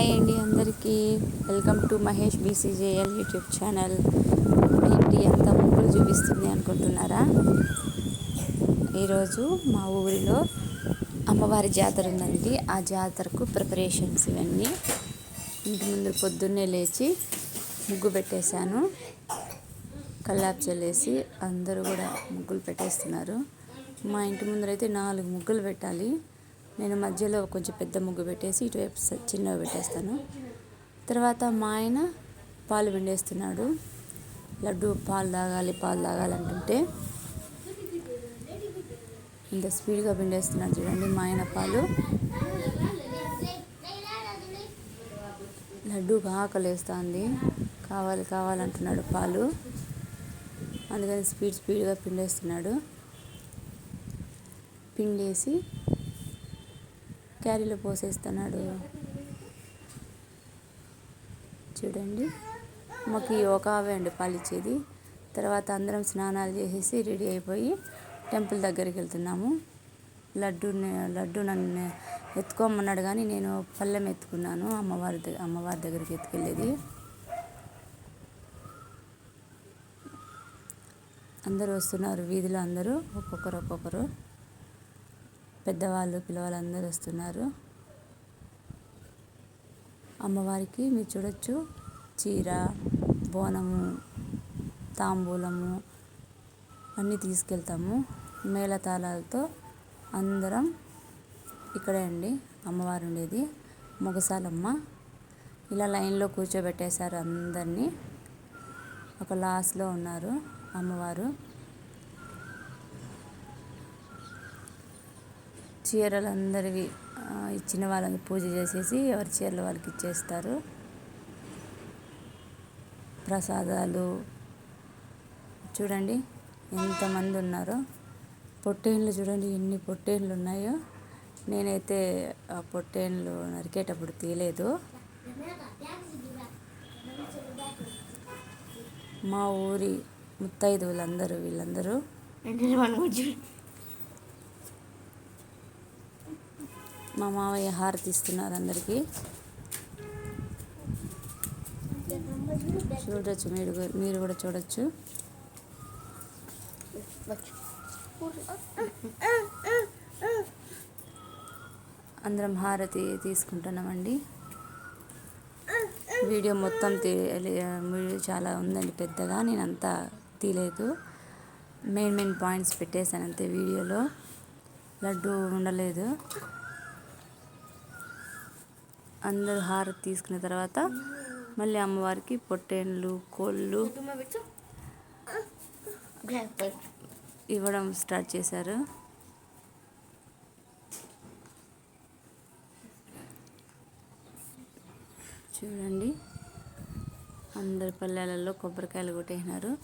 Hi అండి అందరికీ. Welcome to Mahesh BCJL YouTube channel. ఏంటి ఎంత ముగ్గులు చూపిస్తుంది అనుకుంటున్నారా? ఈరోజు మా ఊరిలో అమ్మవారి జాతర ఉందండి. ఆ జాతరకు ప్రిపరేషన్స్ ఇవన్నీ. ఇంటి ముందు పొద్దున్నే లేచి ముగ్గు పెట్టేశాను. కల్లాపు చల్లేసి అందరూ కూడా ముగ్గులు పెట్టేస్తున్నారు. మా ఇంటి ముందరైతే నాలుగు ముగ్గులు పెట్టాలి. నేను మధ్యలో కొంచెం పెద్ద ముగ్గు పెట్టేసి ఇటువైపు చిన్నవి పెట్టేస్తాను. తర్వాత మా ఆయన పాలు పిండేస్తున్నాడు. లడ్డు పాలు తాగాలి పాలు తాగాలి అంటుంటే ఇంత స్పీడ్గా పిండేస్తున్నాడు చూడండి మా ఆయన పాలు. లడ్డు ఆకలేస్తుంది కావాలి కావాలంటున్నాడు పాలు. అందుకని స్పీడ్ స్పీడ్గా పిండేస్తున్నాడు. పిండేసి క్యారీలో పోసేస్తున్నాడు. చూడండి. మాకు ఈ ఒక ఆవే అండి పాలిచ్చేది. తర్వాత అందరం స్నానాలు చేసేసి రెడీ అయిపోయి టెంపుల్ దగ్గరికి వెళ్తున్నాము. లడ్డు లడ్డు నన్ను ఎత్తుకోమన్నాడు కానీ నేను పళ్ళెం ఎత్తుకున్నాను. అమ్మవారి దగ్గర అమ్మవారి దగ్గరికి ఎత్తుకెళ్ళేది. అందరూ వస్తున్నారు వీధిలో అందరూ ఒక్కొక్కరు ఒక్కొక్కరు. పెద్దవాళ్ళు పిల్లవాళ్ళు అందరూ వస్తున్నారు. అమ్మవారికి మీరు చూడొచ్చు. చీర బోనము తాంబూలము అన్నీ తీసుకెళ్తాము. మేళతాళాలతో అందరం ఇక్కడే అండి అమ్మవారు ఉండేది. మొగసాలమ్మ. ఇలా లైన్లో కూర్చోబెట్టేశారు అందరినీ. ఒక లాస్ట్లో ఉన్నారు అమ్మవారు. చీరలు అందరివి ఇచ్చిన వాళ్ళని పూజ చేసేసి ఎవరి చీరలు వాళ్ళకి ఇచ్చేస్తారు. ప్రసాదాలు. చూడండి ఎంతమంది ఉన్నారో. పొట్టేళ్ళు చూడండి ఎన్ని పొట్టేళ్ళు ఉన్నాయో. నేనైతే ఆ పొట్టేళ్ళు నరికేటప్పుడు తీయలేదు. మా ఊరి ముత్తైదువులందరూ వీళ్ళందరూ. మా మావయ్య హారతి ఇస్తున్నారు అందరికీ. చూడొచ్చు మీరు మీరు కూడా చూడొచ్చు. అందరం హారతి తీసుకుంటున్నామండి. వీడియో మొత్తం వీడియో చాలా ఉందండి పెద్దగా నేను అంతా తీయలేదు. మెయిన్ మెయిన్ పాయింట్స్ పెట్టేశాను అంతే వీడియోలో. లడ్డు ఉండలేదు అందరూ హారతి తీసుకున్న తర్వాత మళ్ళీ అమ్మవారికి పొట్టేళ్ళు కోళ్ళు ఇవ్వడం స్టార్ట్ చేశారు. చూడండి. అందరి పల్లెలలో కొబ్బరికాయలు కొట్టేసినారు.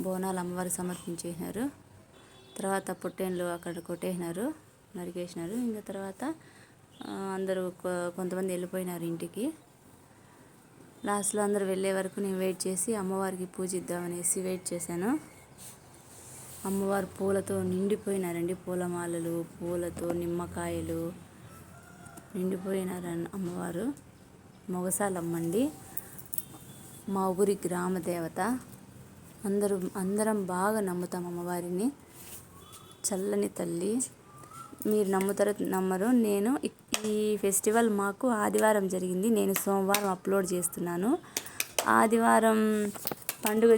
బోనాలు అమ్మవారికి సమర్పించేసినారు. తర్వాత పొట్టేళ్ళు అక్కడ కొట్టేసినారు. నరికేసినారు. ఇంకా తర్వాత అందరూ కొ- కొంతమంది వెళ్ళిపోయినారు ఇంటికి. లాస్ట్లో అందరు వెళ్ళే వరకు నేను వెయిట్ చేసి అమ్మవారికి పూజిద్దామనేసి వెయిట్ చేశాను. అమ్మవారు పూలతో నిండిపోయినారండి. పూలమాలలు పూలతో నిమ్మకాయలు నిండిపోయినారు అమ్మవారు. మొగసాలమ్మండి. మా ఊరి గ్రామ దేవత. అందరూ అందరం బాగా నమ్ముతాం అమ్మవారిని. చల్లని తల్లి. మీరు నమ్ముతారో నమ్మరు నేను ఈ ఫెస్టివల్ మాకు ఆదివారం జరిగింది. నేను సోమవారం అప్లోడ్ చేస్తున్నాను. ఆదివారం పండుగ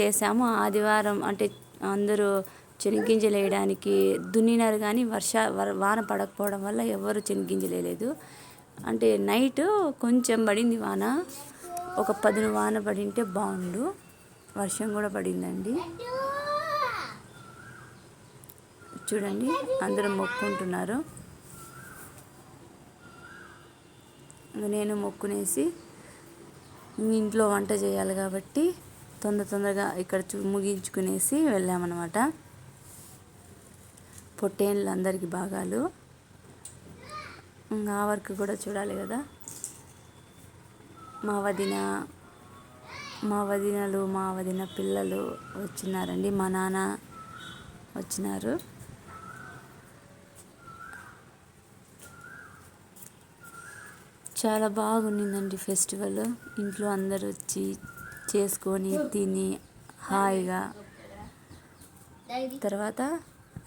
చేశాము. ఆదివారం అంటే అందరూ చెనిగ్గింజలు వేయడానికి దున్నినారు కానీ వర్ష వాన పడకపోవడం వల్ల ఎవరు చెనిగ్గింజలు వేయలేదు అంటే నైట్ కొంచెం పడింది వాన. ఒక పదును వాన పడింటే బాగుండు. వర్షం కూడా పడిందండి. చూడండి అందరూ మొక్కుంటున్నారు ఇంకా నేను మొక్కునేసి ఇంట్లో వంట చేయాలి కాబట్టి తొందర తొందరగా ఇక్కడ చూ ముగించుకునేసి వెళ్ళామన్నమాట. పొట్టేళ్ళు అందరికీ భాగాలు. ఇంకా ఆ వర్క్ కూడా చూడాలి కదా. మా వదిన మా వదినలు మా వదిన పిల్లలు వచ్చినారండి. మా నాన్న వచ్చినారు. చాలా బాగుండిందండి ఫెస్టివల్. ఇంట్లో అందరూ వచ్చి చేసుకొని తిని హాయిగా. తర్వాత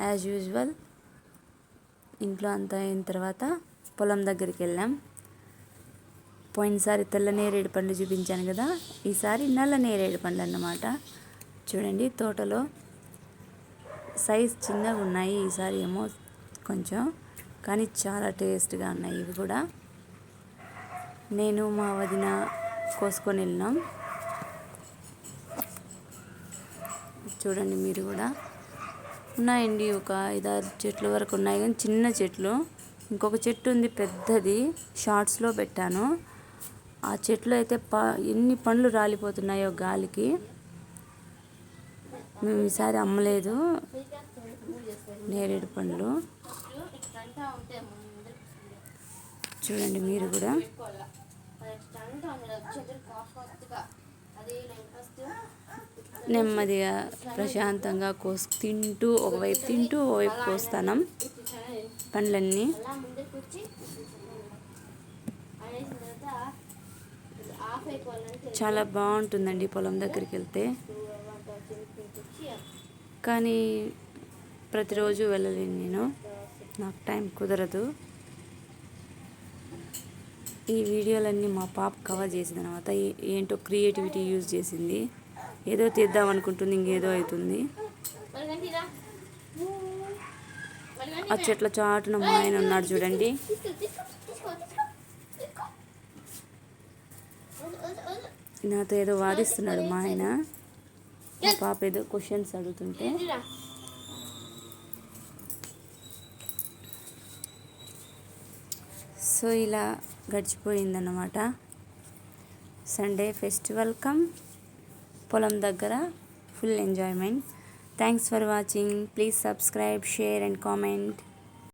యాజ్ యూజువల్ ఇంట్లో అంతా అయిన తర్వాత పొలం దగ్గరికి వెళ్ళాం. పోయినసారి తెల్ల నేరేడు పండ్లు చూపించాను కదా ఈసారి నల్ల నేరేడు పండ్లు అన్నమాట. చూడండి తోటలో సైజ్ చిన్నగా ఉన్నాయి ఈసారి ఏమో కొంచెం కానీ చాలా టేస్ట్గా ఉన్నాయి ఇవి కూడా. నేను మా వదిన కోసుకొని వెళ్ళినాం. చూడండి మీరు కూడా. ఉన్నాయండి ఒక ఐదారు చెట్ల వరకు ఉన్నాయి కానీ చిన్న చెట్లు. ఇంకొక చెట్టు ఉంది పెద్దది. షార్ట్స్లో పెట్టాను. ఆ చెట్లు అయితే ప ఎన్ని పండ్లు రాలిపోతున్నాయో గాలికి. మేము ఈసారి అమ్మలేదు. నేరేడు పండ్లు. చూడండి మీరు కూడా. నెమ్మదిగా ప్రశాంతంగా కోసు తింటూ ఒకవైపు తింటూ ఒకవైపు కోస్తానం. పండ్లన్నీ. చాలా బాగుంటుందండి పొలం దగ్గరికి వెళ్తే కానీ ప్రతిరోజు వెళ్ళలేను నేను. నాకు టైం కుదరదు. ఈ వీడియోలన్నీ మా పాప కవర్ చేసిన తర్వాత ఏంటో క్రియేటివిటీ యూజ్ చేసింది. ఏదో తీద్దాం అనుకుంటుంది ఇంకేదో అవుతుంది ఆ చెట్ల చాటున మా ఆయన ఉన్నాడు చూడండి. నాతో ఏదో వాదిస్తున్నాడు మా ఆయన. మా పాప ఏదో క్వశ్చన్స్ అడుగుతుంటే. సో ఇలా గడిచిపోయిందన్నమాట. సండే ఫెస్టివల్ కమ్ పొలం దగ్గర full enjoyment thanks for watching please subscribe share and comment